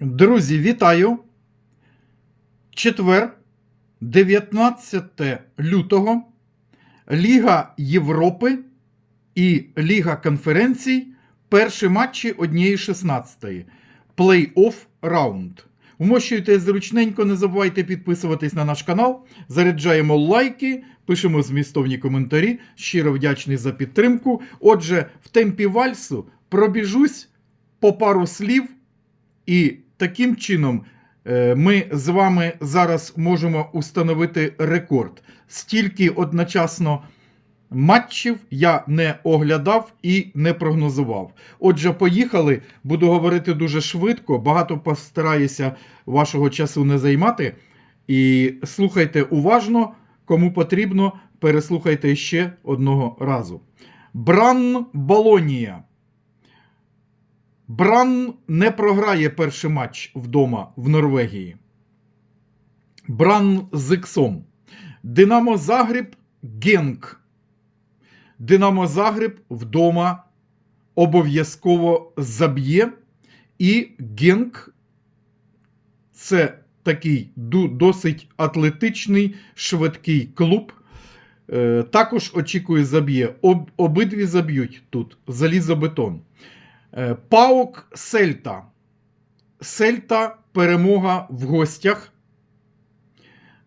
Друзі, вітаю! Четвер, 19 лютого, Ліга Європи і Ліга конференцій. Перші матчі однієї 16-ї. Плей-офф раунд. Умощуйте зручненько, не забувайте підписуватись на наш канал. Заряджаємо лайки, пишемо змістовні коментарі. Щиро вдячний за підтримку. Отже, в темпі вальсу пробіжусь по пару слів. І таким чином е, ми з вами зараз можемо установити рекорд. Стільки одночасно матчів я не оглядав і не прогнозував. Отже, поїхали. Буду говорити дуже швидко. Багато постараюся вашого часу не займати. І слухайте уважно, кому потрібно, переслухайте ще одного разу. Бран Болонія. Бран не програє перший матч вдома в Норвегії. Бран з Іксом. Динамо Загреб Генк. Динамо Загреб вдома обов'язково заб'є. І Генк це такий досить атлетичний, швидкий клуб. Е, також очікує заб'є. Об, обидві заб'ють тут залізобетон. Е, Паук Сельта. Сельта перемога в гостях.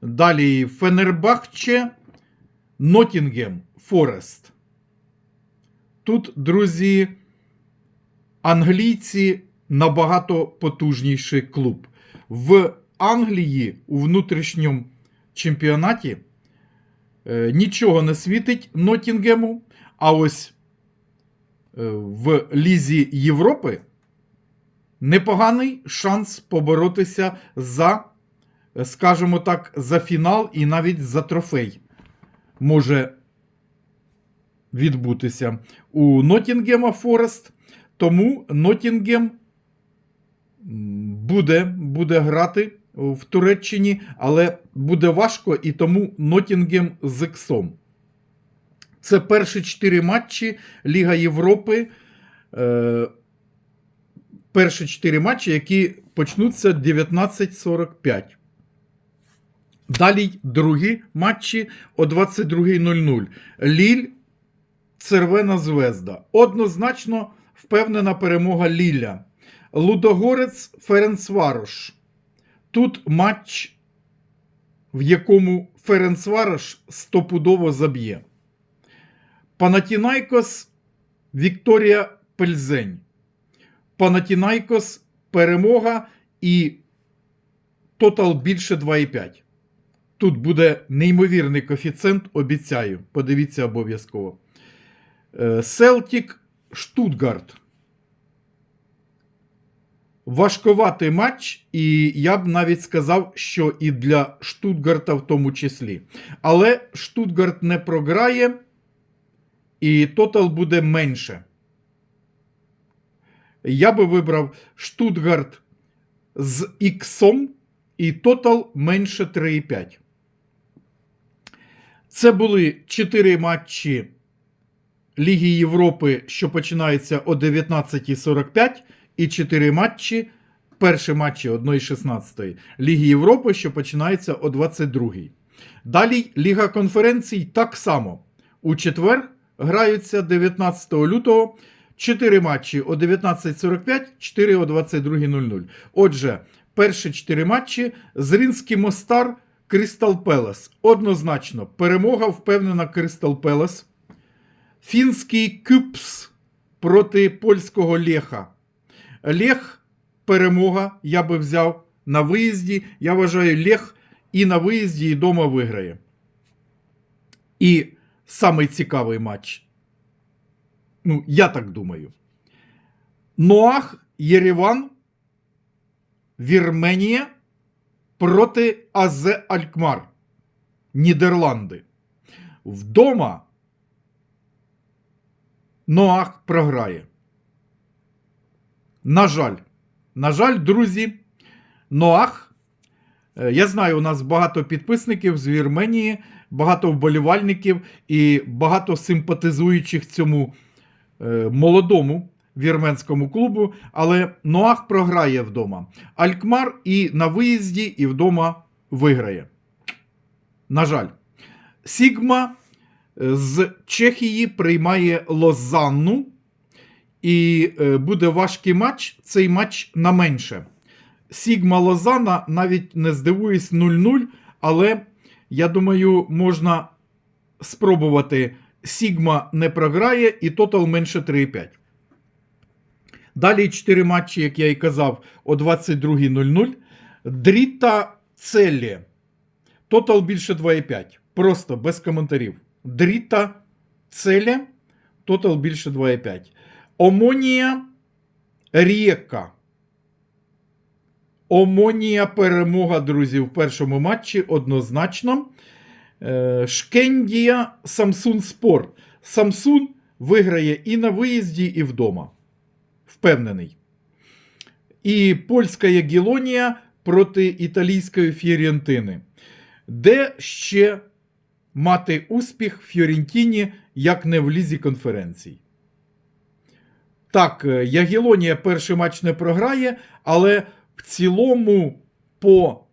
Далі Фенербахче, Нотінгем, Форест. Тут, друзі, англійці набагато потужніший клуб. В Англії у внутрішньому чемпіонаті е, нічого не світить Нотінгему, а ось в Лізі Європи непоганий шанс поборотися за, е, скажімо так, за фінал і навіть за трофей може відбутися у Нотінгема Форест. Тому Нотінгем буде, буде грати в Туреччині, але буде важко і тому Нотінгем з Іксом. Це перші чотири матчі Ліга Європи. Е, перші чотири матчі, які почнуться 19.45. Далі другі матчі о 22.00. Ліль, Червена Звезда. Однозначно впевнена перемога Ліля. Лудогорець Ференцварош. Тут матч, в якому Ференцварош стопудово заб'є. Панатінайкос Вікторія Пельзень. Панатінайкос перемога і тотал більше 2,5. Тут буде неймовірний коефіцієнт, обіцяю. Подивіться обов'язково. Е, Селтік Штутгарт. Важковатий матч, і я б навіть сказав, що і для Штутгарта в тому числі. Але Штутгарт не програє, і тотал буде менше. Я би вибрав Штутгарт з іксом і тотал менше 3,5. Це були 4 матчі Ліги Європи, що починаються о 19.45, і 4 матчі, перші матчі 1.16 Ліги Європи, що починається о 22.00. Далі Ліга конференцій так само. У четвер граються 19 лютого 4 матчі о 19.45, 4 о 22.00. Отже, перші 4 матчі Зринський Мостар, Крістал Пелес. Однозначно, перемога впевнена Крістал Пелес. Фінський Кюпс проти польського Леха. Лех перемога я би взяв на виїзді. Я вважаю, Лех і на виїзді, і вдома виграє. І самий цікавий матч. Ну, я так думаю. Ноах Єреван, Вірменія проти Азе Алькмар. Нідерланди. Вдома Ноах програє. На жаль, на жаль, друзі, Ноах. Е, Я знаю, у нас багато підписників з Вірменії, багато вболівальників і багато симпатизуючих цьому е, молодому вірменському клубу, але Ноах програє вдома. Алькмар і на виїзді, і вдома виграє. На жаль, Сігма е, з Чехії приймає Лозанну. І буде важкий матч. Цей матч на менше. Сігма Лозана навіть не здивуюсь 0-0, але я думаю, можна спробувати. Сігма не програє і тотал менше 3,5. Далі 4 матчі, як я і казав, о 22.00. Дріта Целлі. Тотал більше 2,5. Просто без коментарів. Дріта Целлі. Тотал більше 2,5. Омонія Рієка. Омонія перемога, друзі, в першому матчі однозначно. Е, Шкендія Самсун Спор. Самсун виграє і на виїзді, і вдома. Впевнений. І польська Ягілонія проти італійської Фіорентини. Де ще мати успіх Фіорентіні, як не в лізі конференцій? Так, е, Ягілонія перший матч не програє, але в цілому по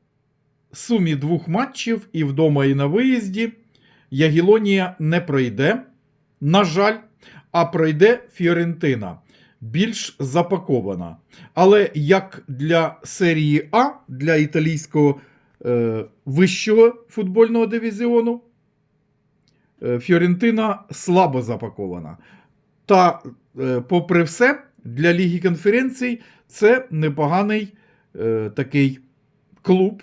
сумі двох матчів і вдома, і на виїзді Ягілонія не пройде. На жаль, а пройде Фіорентина. Більш запакована. Але як для серії А, для італійського е, вищого футбольного дивізіону, е, Фіорентина слабо запакована. Та, е, попри все, для Ліги конференцій це непоганий е, такий клуб.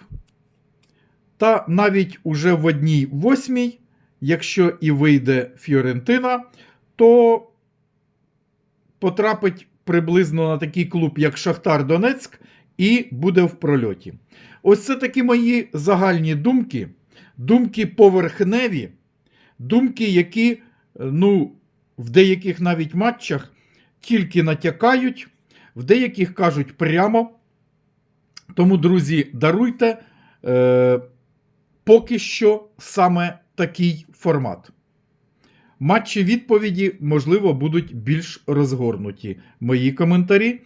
Та навіть уже в одній восьмій, якщо і вийде Фіорентина, то потрапить приблизно на такий клуб, як Шахтар Донецьк, і буде в прольоті. Ось це такі мої загальні думки, думки поверхневі, думки, які, е, ну, в деяких навіть матчах тільки натякають, в деяких кажуть прямо. Тому, друзі, даруйте. Е, Поки що саме такий формат. Матчі відповіді, можливо, будуть більш розгорнуті мої коментарі.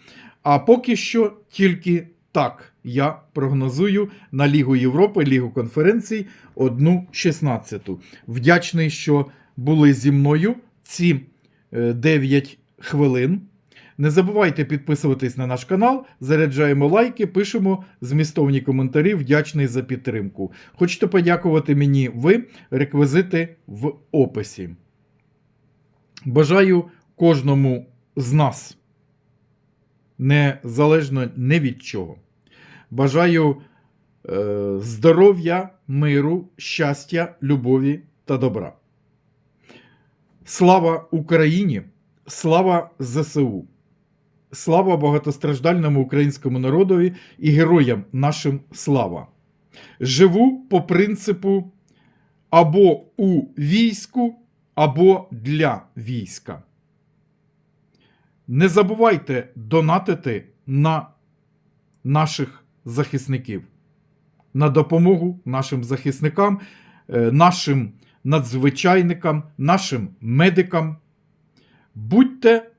А поки що тільки так я прогнозую на Лігу Європи, Лігу конференцій 1-16. Вдячний, що були зі мною ці 9 хвилин. Не забувайте підписуватись на наш канал, заряджаємо лайки, пишемо змістовні коментарі. Вдячний за підтримку. Хочете подякувати мені ви, реквізити в описі. Бажаю кожному з нас, незалежно не від чого. Бажаю е, здоров'я, миру, щастя, любові та добра. Слава Україні! Слава ЗСУ! Слава багатостраждальному українському народові і героям нашим слава! Живу по принципу або у війську, або для війська. Не забувайте донатити на наших захисників, на допомогу нашим захисникам, е, нашим надзвичайникам, нашим медикам. Будьте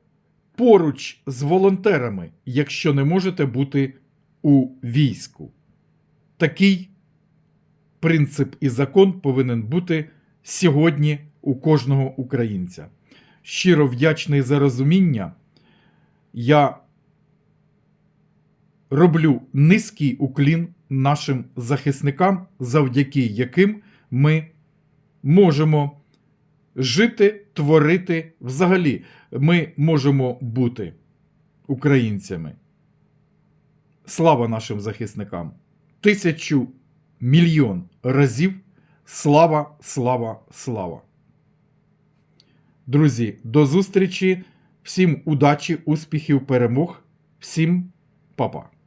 поруч з волонтерами, якщо не можете бути у війську. Такий принцип і закон повинен бути сьогодні у кожного українця. Щиро вдячний за розуміння. Я роблю низький уклін нашим захисникам, завдяки яким ми можемо жити, творити. Взагалі, ми можемо бути українцями. Слава нашим захисникам! Тисячу мільйон разів. Слава, слава, слава! Друзі, до зустрічі! Всім удачі, успіхів, перемог, всім па-па!